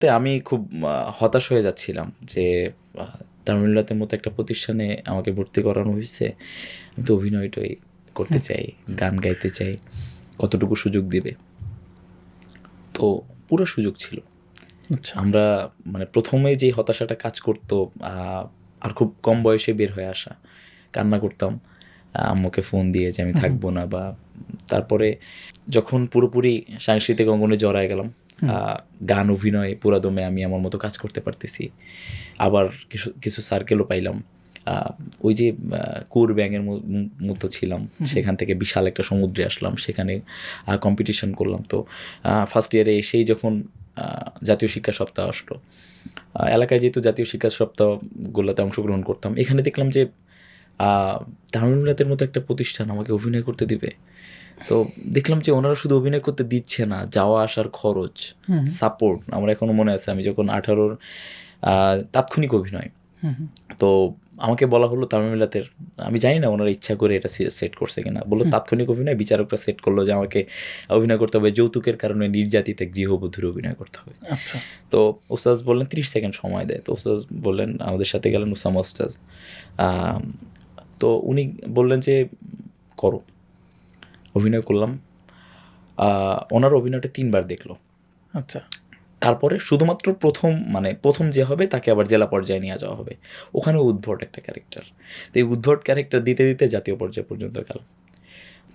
তে আমি খুব হতাশ হয়ে যাচ্ছিলাম যে আ তামিলনাথের মতো একটা প্রতিষ্ঠানে আমাকে ভর্তি করানো হইছে। আমি তো অভিনয়টাই করতে চাই, গান গাইতে চাই। কতটুকু সুযোগ দিবে? তো পুরো সুযোগ ছিল। আচ্ছা। আমরা মানে ১ম এ যেই হতাশাটা কাজ করতো আর খুব কম বয়সে বের হয়ে আসা। কান্না করতাম। আম্মুকে ফোন দিয়ে যে আমি। থাকব না বা তারপরে যখন পুরোপুরি সাংস্কৃতিক অঙ্গনে জড়ায় গেলাম, গান, অভিনয় পুরা দমে আমি আমার মতো কাজ করতে পারতেছি। আবার কিছু, কিছু সার্কেলও পাইলাম। ওই যে কোর ম মতো ছিলাম। সেখান থেকে বিশাল একটা সমুদ্রে আসলাম। সেখানে কম্পিটিশন করলাম। তো ফার্স্ট ইয়ারে এসেই যখন জাতীয় শিক্ষা সপ্তাহ আসলো। এলাকায় যেহেতু জাতীয় শিক্ষা সপ্তাহগুলোতে অংশগ্রহণ করতাম। এখানে দেখলাম যে তামিলনাথের মতো একটা প্রতিষ্ঠান আমাকে অভিনয় করতে দিবে। তো দেখলাম যে ওনারা শুধু অভিনয় করতে দিচ্ছে না, যাওয়া আসার খরচ। সাপোর্ট আমার এখনও মনে আছে আমি যখন আঠারোর তাৎক্ষণিক অভিনয়। তো আমাকে বলা হলো তামিলনাথের আমি জানি না ওনারা ইচ্ছা করে এটা সেট করছে কিনা। বলল। তাৎক্ষণিক অভিনয় বিচারকরা সেট করল যে আমাকে অভিনয় করতে হবে যৌতুকের কারণে নির্যাতিতা গৃহবধূর অভিনয় করতে হবে। আচ্ছা। তো ওস্তাদ বললেন 30 সেকেন্ড সময় দেয়। তো ওস্তাদ বললেন আমাদের সাথে গেলেন উসামা ওস্তাদ। তো উনি বললেন যে করো। অভিনয় করলাম। ওনার অভিনয়টা তিনবার দেখল। আচ্ছা। তারপরে শুধুমাত্র প্রথম মানে প্রথম যে হবে তাকে আবার জেলা পর্যায়ে নিয়ে যাওয়া হবে। ওখানে উদ্ভট একটা ক্যারেক্টার। তো এই উদ্ভট ক্যারেক্টার দিতে, দিতে জাতীয় পর্যায় পর্যন্ত গেলাম।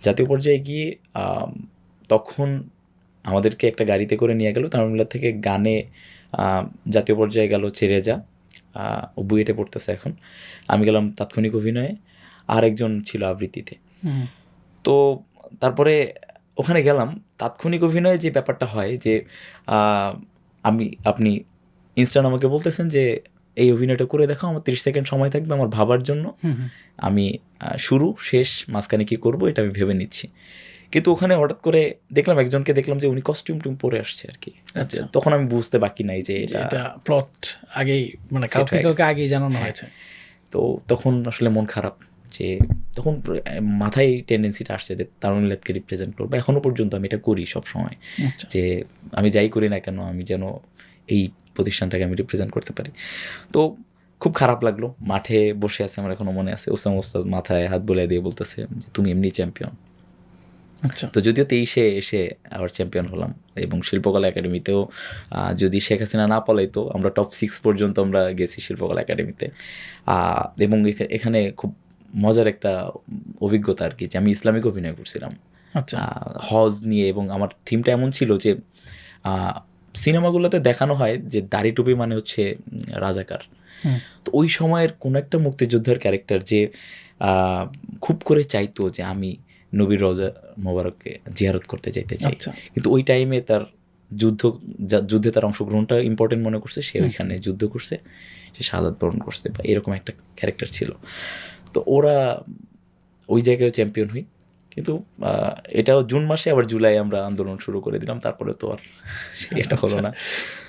জাতীয় পর্যায়ে গিয়ে তখন আমাদেরকে একটা গাড়িতে করে নিয়ে গেল তামিলনাড়ু থেকে গানে জাতীয় পর্যায়ে গেল চেরেজা। ও বুয়েটে পড়তেছে এখন। আমি গেলাম তাৎক্ষণিক অভিনয়ে। আরেকজন ছিল আবৃত্তিতে। তো তারপরে ওখানে গেলাম। তাৎক্ষণিক অভিনয়ে যে ব্যাপারটা হয় যে আমি আপনি ইনস্ট্যান্ট আমাকে বলতেছেন যে এই অভিনয়টা করে দেখাও। আমার 30 সেকেন্ড সময় থাকবে আমার ভাবার জন্য। আমি শুরু, শেষ, মাঝখানে কি করব এটা আমি ভেবে নিচ্ছি। কিন্তু ওখানে হঠাৎ করে দেখলাম একজনকে দেখলাম যে উনি কস্টিউম-টুম পরে আসছে আরকি। আচ্ছা। তখন আমি বুঝতে বাকি নাই যে এটা প্লট আগেই মানে কাউকে আগেই জানানো হ্যাঁ। হয়েছে। তো তখন আসলে মন খারাপ যে তখন মাথায় টেনডেন্সিটা আসছে যে তামিলনাথকে রিপ্রেজেন্ট করব। এখনও পর্যন্ত আমি এটা করি সবসময়। আচ্ছা। যে আমি যাই করি না কেন আমি যেন এই প্রতিষ্ঠানটাকে আমি রিপ্রেজেন্ট করতে পারি। তো খুব খারাপ লাগল। মাঠে বসে আছে আমার এখনও মনে আছে। ওসামা ওস্তাদ মাথায় হাত বুলায় দিয়ে বলতেছে যে তুমি এমনি চ্যাম্পিয়ন। আচ্ছা। তো যদিও তেইশে এসে আবার চ্যাম্পিয়ন হলাম এবং শিল্পকলা একাডেমিতেও যদি শেখ হাসিনা না পলাইতো আমরা টপ সিক্স পর্যন্ত আমরা গেছি শিল্পকলা একাডেমিতে। এবং এখানে খুব মজার একটা অভিজ্ঞতা আর কি যে আমি ইসলামিক অভিনয় করছিলাম। আচ্ছা। হজ নিয়ে এবং আমার থিমটা এমন ছিল যে সিনেমাগুলোতে দেখানো হয় যে দাড়ি টুপি মানে হচ্ছে রাজাকার। তো ওই সময়ের কোন একটা মুক্তিযোদ্ধার ক্যারেক্টার যে খুব করে চাইতো যে আমি নবীর রজা মোবারককে জিয়ারত করতে যাইতে চাই। আচ্ছা। কিন্তু ওই টাইমে তার যুদ্ধ যা যুদ্ধে তার অংশগ্রহণটা ইম্পর্টেন্ট মনে করছে। সে ওইখানে যুদ্ধ করছে। সে শাহাদাত বরণ করছে বা এরকম একটা ক্যারেক্টার ছিল। তো ওরা ওই জায়গায় চ্যাম্পিয়ন হই। কিন্তু এটাও জুন মাসে আবার জুলাই আমরা আন্দোলন শুরু করে দিলাম। তারপরে তো আর এটা হলো আচ্ছা। না।